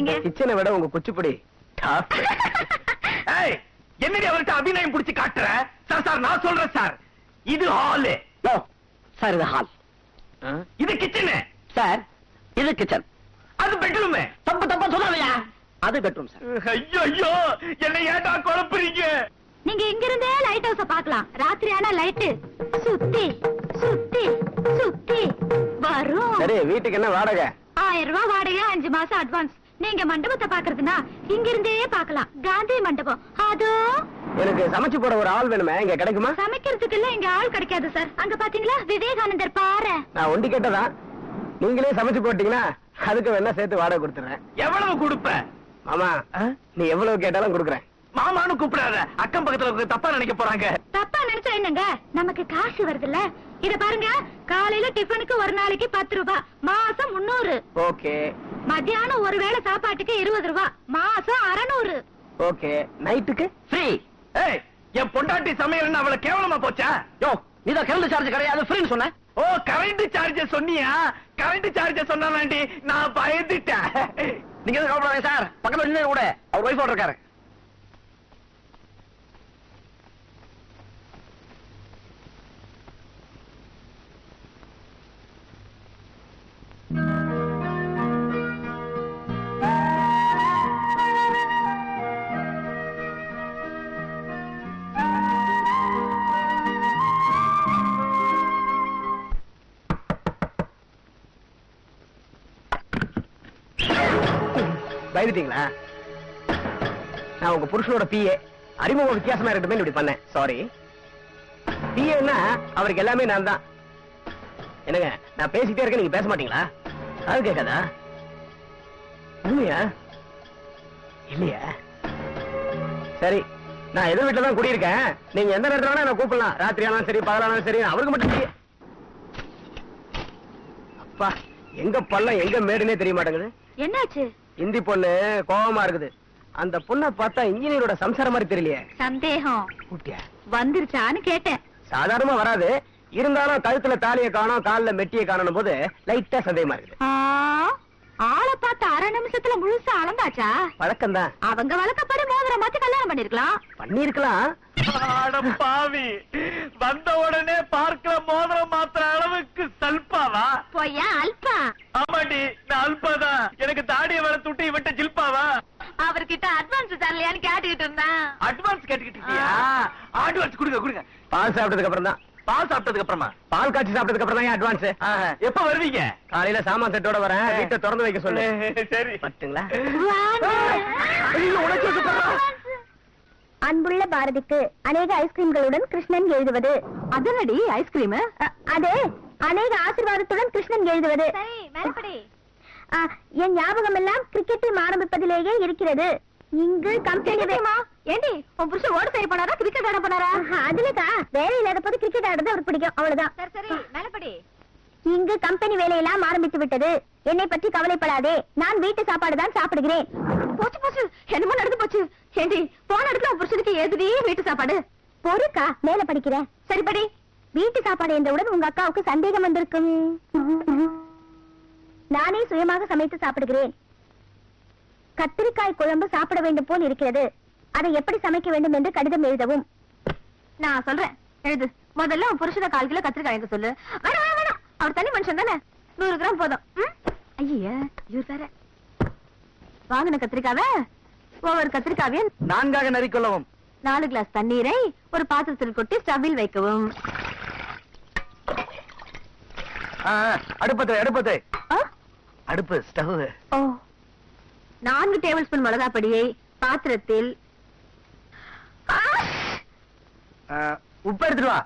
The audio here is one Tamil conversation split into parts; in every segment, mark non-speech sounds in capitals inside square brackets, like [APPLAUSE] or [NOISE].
பாக்குறீங்க கிச்சனை விட உங்க குச்சிப்புடி [LAUGHS] என்னடி அவர்கிட்ட அபிநயம் புடிச்சு காட்டுற? சார் சார் நான் சொல்றேன் சார் இது ஹாலு. சார் இது ஹால் இது கிச்சனு சார் இது கிச்சன் அது பெட்ரூமு தப்பு தப்பா சொல்லாதயா அது பெட்ரூம் சார் ஐயோ ஐயோ என்ன ஏன்டா குழப்புறீங்க? நீங்க இங்க இருந்தே லைட் ஹவுஸ பார்க்கலாம். ராத்திரி ஆனா லைட் சுத்தி சுத்தி சுத்தி. வரும். சரி வீட்டுக்கு என்ன வாடகை? ஆயிரம் ரூபாய் வாடகை அஞ்சு மாசம் அட்வான்ஸ் நீங்க மண்டபத்தை பாக்குறதுனா இங்க இருந்தே பார்க்கலாம். காந்தி மண்டபம். அதோ. எனக்கு சமைச்சு போட ஒரு ஆள் வேணுமே இங்க கிடைக்குமா? சமைக்கிறதுக்கு எல்லாம் இங்க ஆள் கிடைக்காது சார். அங்க பாத்தீங்களா? விவேகானந்தர் பாறை. நான் ஒண்டி கேட்டதான் நீங்களே சமைச்சு போட்டீங்கன்னா அதுக்கு வேணா சேர்த்து வாடகை கொடுத்துறேன். எவ்வளவு கொடுப்ப? மாமா நீ எவ்வளவு கேட்டாலும் கொடுக்குறேன். மாமான்னு கூப்பிடாத. அக்கம் பக்கத்துல தப்பா நினைக்க போறாங்க. தப்பா நினைச்சா என்னங்க? நமக்கு காசு வருதுல்ல. இத பாருங்க காலையில டிஃபனுக்கு ஒரு நாளைக்கு பத்து ரூபாய் மாசம் முன்னூறு ஓகே. மத்தியானம் ஒரு வேளை சாப்பாட்டுக்கு இருபது ரூபாய் மாசம் அறநூறு. ஓகே நைட்டுக்கு? ஃப்ரீ ஏய் என் பொண்டாட்டி சமையல்னு அவளை கேவலமா போச்சா? யோ இத கரண்ட் சார்ஜ் கிடையாது ஃப்ரீன்னு சொன்னேன் ஓ கரண்ட் சார்ஜ் சொன்னியா? கரண்ட் சார்ஜ் சொன்னாண்டி நான் பயந்துட்டேன். நீங்க எதுவும் கவலைப்படாதீங்க சார்? பக்கத்துல நின்று கூட அவர் ஒய்ஃபோட இருக்காரு. பயந்துட்டீங்களா நான் உங்க புருஷனோட பிஏ அறிமுகம் வித்தியாசமா இருக்கட்டுமே இப்படி பண்ணேன். சாரி பிஏன்னா அவருக்கு எல்லாமே நான் தான். என்னங்க நான் பேசிட்டே இருக்கேன் நீங்க பேச மாட்டீங்களா? அது கேட்காதா? உண்மையா இல்லையா? சரி நான் எதிர் வீட்டில் தான் குடியிருக்கேன். நீங்க எந்த நேரத்தில் வேணா என்ன கூப்பிடலாம். ராத்திரி ஆனாலும் சரி பகலானாலும் சரி அவருக்கு மட்டும் PA. அப்பா எங்க பள்ளம் எங்க மேடுனே தெரிய மாட்டேங்குது. என்னாச்சு? இந்தி பொண்ணு கோவமா இருக்குது. அந்த பொண்ணை பார்த்தா இன்ஜினியரோட சம்சாரம் மாதிரி தெரியலையே. சந்தேகம். கூட்டியா வந்துருச்சான்னு கேட்டேன். சாதாரணமா வராது. இருந்தாலும் கழுத்துல தாலியை காணோம் கால்ல மெட்டியை காணணும் போது லைட்டா சந்தேகமா இருக்குது. ஆளை பார்த்து அரை நிமிஷத்துல முழுசா அளந்தாச்சா? பழக்கம் தான் அவங்க வழக்கப்படி மோதிரம் மாத்தி கல்யாணம் பண்ணிருக்கலாம். பண்ணிருக்கலாம். அட பாவி. வந்த உடனே பார்க்கல மோதிரம் மாத்திர அளவுக்கு சல்பாவா? பொய்யா அல்பா. ஆமாண்டி நான் அல்பாதான். எனக்கு தாடியை வளர்த்து விட்டு இவன்ட்ட ஜில்பாவா? அவர்கிட்ட அட்வான்ஸ் தரலையான்னு கேட்டுக்கிட்டு இருந்தேன். அட்வான்ஸ் கேட்டுக்கிட்டியா அட்வான்ஸ் கொடுங்க கொடுங்க. பால் சாப்பிட்டதுக்கு அப்புறம் தான் பால் சாப்பிட்டதுக்கு அப்புறமா? பால் காய்ச்சி சாப்பிட்டதுக்கு அப்புறம் தான் அட்வான்ஸ் எப்ப வருவீங்க? காலையில சாமான் செட்டோட வரேன். வீட்டை திறந்து வைக்க சொல்லு. சரி. பட்டுங்களா. அன்புள்ள பாரதிக்கு அநேக ஐஸ்கிரீம்களுடன் கிருஷ்ணன் எழுதுவது. அதனடி ஐஸ்கிரீம் அது. அநேக ஆசீர்வாதத்துடன் கிருஷ்ணன் எழுதுவது. என் ஞாபகம் எல்லாம் கிரிக்கெட் டீம் ஆரம்பிப்பதிலேயே இருக்கிறது. இங்கு கம்பெனி ஏண்டி உன் புருஷன் ஓட சரி பண்ணாரா கிரிக்கெட் ஆட போனாரா? அதுலக்கா வேலை இல்லாத போது கிரிக்கெட் ஆடுறது அவருக்கு பிடிக்கும். அவ்வளவுதான் சரி சரி மேலப்படி இங்கு கம்பெனி வேலையெல்லாம் ஆரம்பித்து விட்டது. என்னை பற்றி கவலைப்படாதே. நான் வீட்டு சாப்பாடு தான் சாப்பிடுகிறேன். போச்சு போச்சு. என்னமோ நடந்து போச்சு. ஏண்டி போன இடத்துல உன் புருஷனுக்கு ஏதுடி வீட்டு சாப்பாடு? பொறுக்கா மேல படிக்கிறேன் சரி படி. வீட்டு சாப்பாடு என்றவுடன் உங்க அக்காவுக்கு சந்தேகம் வந்திருக்கும். நானே சுயமாக சமைத்து சாப்பிடுகிறேன். கத்திரிக்காய் குழம்பு சாப்பிட வேண்டும் போல் இருக்கிறது. அதை எப்படி சமைக்க வேண்டும் என்று கடிதம் எழுதவும். நான் சொல்றேன் எழுது. முதல்ல உன் புருஷனை கால் கிலோ கத்திரிக்காய் வாங்க சொல்லு. வேணாம் வேணாம் வேணாம். அவர் தனி மனுஷன் தானே? நூறு கிராம் போதும்? ஐய இவர் வேற. வாங்கின கத்திரிக்காவ? ஒவ்வொரு கத்திரிக்காவையும் நான்காக நறுக்கொள்ளவும். நாலு கிளாஸ் தண்ணீரை ஒரு பாத்திரத்தில் கொட்டி ஸ்டவ்வில் வைக்கவும். அடுப்பத்து ஆ? அடுப்பு ஸ்டவ் ஓ. நான்கு டேபிள் ஸ்பூன் மிளகாய் பொடியை பாத்திரத்தில் உப்பு எடுத்துட்டு வா.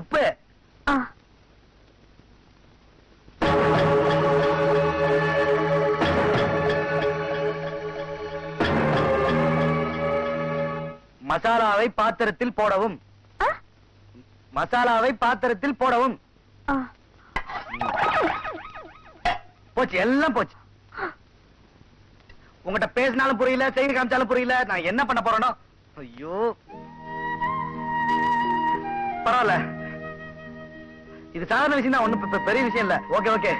உப்பு. மசாலாவை பாத்திரத்தில் போடவும்? மசாலாவை பாத்திரத்தில் போடவும். போச்சு எல்லாம் போச்சு. உங்ககிட்ட பேசினாலும் புரியல செய்தி காமிச்சாலும் புரியல நான் என்ன பண்ண போறேனோ? ஐயோ. பரவாயில்ல. இது சாதாரண விஷயம் தான் ஒன்றும் பெரிய விஷயம் இல்லை. ஓகே ஓகே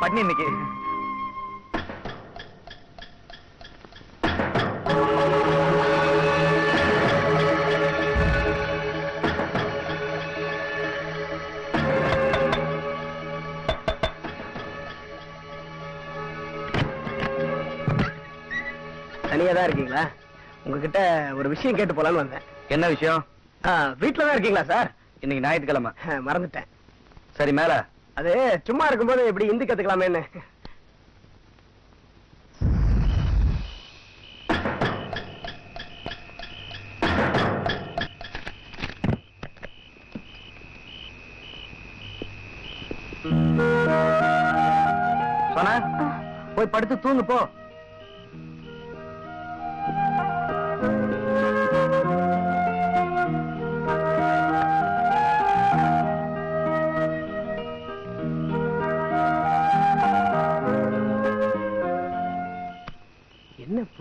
பட்னி இன்னைக்கு. தனியா தான் இருக்கீங்களா? உங்ககிட்ட ஒரு விஷயம் கேட்டு போலான்னு வந்தேன். என்ன விஷயம்? ஆ, வீட்ல தான் இருக்கீங்களா சார்? இன்னைக்கு ஞாயிற்றுக்கிழமை. மறந்துட்டேன். சரி மேல. அது சும்மா இருக்கும்போது இப்படி ஹிந்தி கத்துக்கலாமேன்னு. சொன்ன போய் படுத்து தூங்கு போ.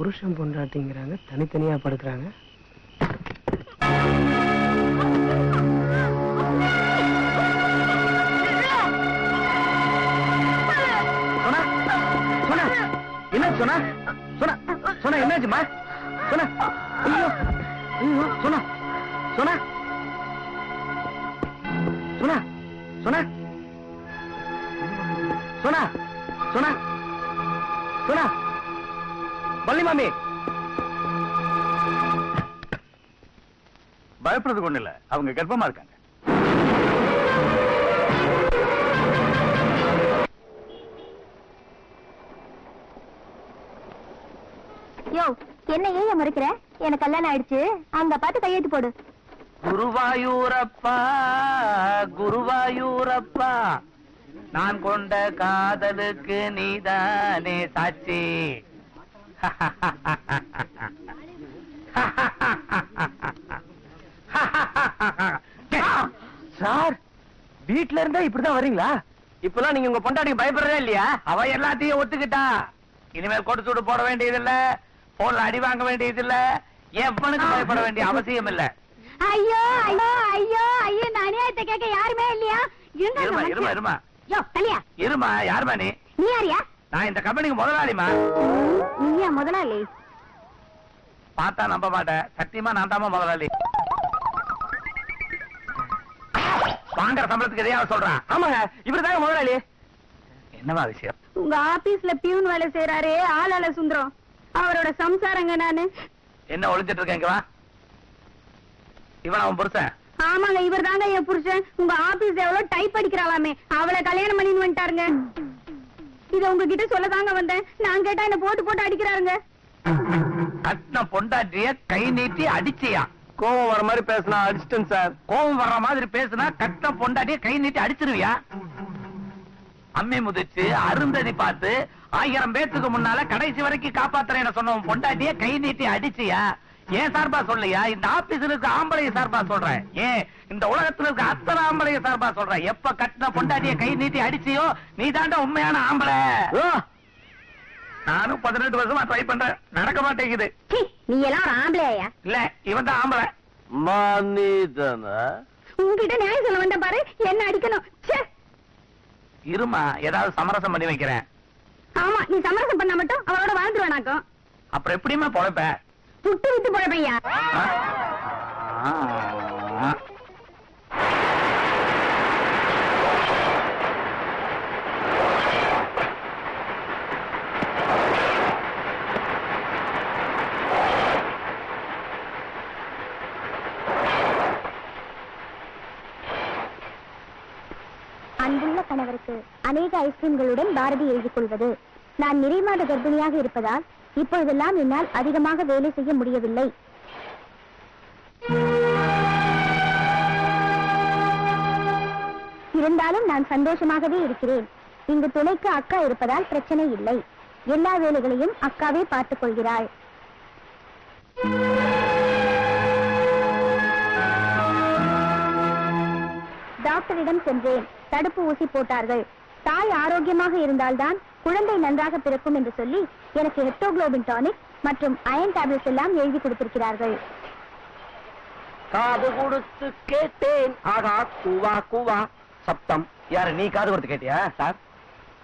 புருஷன் பொண்டாட்டிங்கிறாங்க தனித்தனியா படுக்கிறாங்க. சொன்னா என்ன சொன்னா? சொன்னா சொன்னா என்னாச்சுமா? சொன்னா ஐயோ ஐயோ சொன்னா சொன்னா சொன்னா சொன்னா சொன்னா சொன்னா சொன்னா. வள்ளி மாமி. பயப்படுறதுக்கு ஒண்ணு இல்ல அவங்க கர்ப்பமா இருக்காங்க. யோ என்ன ஏன் முறைக்கிற? எனக்கு கல்யாணம் ஆயிடுச்சு. அங்க பார்த்து கையெழுத்து போடு. குருவாயூரப்பா குருவாயூரப்பா நான் கொண்ட காதலுக்கு நீதானே சாட்சி. சார் வீட்ல இருந்தா இப்படிதான் வரீங்களா? இப்பெல்லாம் நீங்க உங்க பொண்டாட்டிக்கு பயப்படுறதே இல்லையா? அவ எல்லாத்தையும் ஒத்துக்கிட்டா. இனிமேல் கொடு சூடு போட வேண்டியது இல்ல போன்ல அடி வாங்க வேண்டியது இல்ல எவனுக்கு பயப்பட வேண்டிய அவசியம் இல்ல. ஐயோ ஐயோ ஐயோ ஐயோ இந்த அநியாயத்தை கேட்க யாருமே இல்லையா? இருமா இருமா. இருமா. இருமா யாருமா நீ? நீ யாரியா? நான் இந்த கம்பெனிக்கு முதலாளிமா நீயா முதலாளி? பார்த்தா நம்ப மாட்டேன் சத்தியமா நான் தாமா முதலாளி. வாங்குற சம்பளத்துக்கு எதையாவது சொல்றான் ஆமாங்க இவருதாங்க முதலாளி. என்னமா விஷயம்? உங்க ஆபீஸ்ல பியூன் வேலை செய்யறாரே ஆளால சுந்தரம். அவரோட சம்சாரங்க நானு. என்ன ஒளிஞ்சிட்டு இருக்க இங்க வா. இவன் அவன் புருஷன். ஆமாங்க இவர் தாங்க என் புருஷன். உங்க ஆபீஸ் எவ்வளவு டைப் அடிக்கிறாளாமே. அவளை கல்யாணம் பண்ணின்னு வந்துட்டாருங்க. இத உங்ககிட்ட சொல்லதாங்க வந்தேன். நான் கேட்டா என்ன போட்டு போட்டு அடிக்கிறாருங்க. கட்டின பொண்டாட்டிய கை நீட்டி அடிச்சியா? கோவம் வர மாதிரி பேசினா அடிச்சிட்டேன் சார். கோவம் வர்ற மாதிரி பேசுனா கட்டின பொண்டாட்டிய கை நீட்டி அடிச்சிருவியா? அம்மி முதிச்சு அருந்ததி பார்த்து ஆயிரம் பேத்துக்கு முன்னால கடைசி வரைக்கும் காப்பாத்துறேன்னு சொன்ன உன் பொண்டாட்டிய கை நீட்டி அடிச்சியா? ஏன் சார்பா சொல்லையா? இந்த ஆபீஸ்ல இருக்க ஆம்பளைய சார்பா சொல்றேன் ஏன்? இந்த உலகத்துல இருக்க அத்தனை ஆம்பளைய சார்பா சொல்றேன் எப்ப கட்டின பொண்டாட்டிய கை நீட்டி அடிச்சியோ நீ உண்மையான ஆம்பளை. நானும் பதினெட்டு வருஷமா ட்ரை பண்றேன். நடக்க மாட்டேங்குது. சீ, நீ எல்லாம் ஆம்பளையா இல்ல இவன் தான் ஆம்பளை. மனிதனா? உங்ககிட்ட நியாயம் சொல்ல வந்தேன் பாரு என்ன அடிக்கணும்? ச்சே. இருமா ஏதாவது சமரசம் பண்ணி வைக்கிறேன். ஆமா நீ சமரசம் பண்ண மட்டும் அவரோட வாழ்ந்துருவானாக்கும். அப்புறம் எப்படியுமே பொழைப்ப? சுட்டு விட்டு போறப்பையா அன்புள்ள கணவருக்கு அநேக ஐஸ்கிரீம்களுடன் பாரதி எழுதிக் கொள்வது. நான் நிறைமாத கர்ப்பிணியாக இருப்பதால் இப்பொழுதெல்லாம் என்னால் அதிகமாக வேலை செய்ய முடியவில்லை. இருந்தாலும் நான் சந்தோஷமாகவே இருக்கிறேன். இங்கு துணைக்கு அக்கா இருப்பதால் பிரச்சனை இல்லை. எல்லா வேலைகளையும் அக்காவே பார்த்துக் கொள்கிறாள். டாக்டரிடம் சென்றேன். தடுப்பு ஊசி போட்டார்கள். தாய் ஆரோக்கியமாக இருந்தால்தான் குழந்தை நன்றாக பிறக்கும் என்று சொல்லி எனக்கு ஹெப்டோகுளோபின் டானிக் மற்றும் அயன் டேப்லெட்ஸ் எல்லாம் எழுதி கொடுத்திருக்கிறார்கள். காது கொடுத்து கேட்டேன். ஆகா கூவா கூவா. சப்தம். யாரு நீ காது கொடுத்து கேட்டியா? சார்.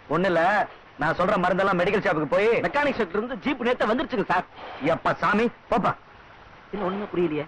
ஒண்ணு இல்ல நான் சொல்ற மருந்தெல்லாம் மெடிக்கல் ஷாப்புக்கு போய் மெக்கானிக் ஷெட்ல இருந்து ஜீப் நேத்த வந்துருச்சுங்க சார். எப்ப சாமி? போப்பா. இன்னும் ஒண்ணுமே புரியலையே.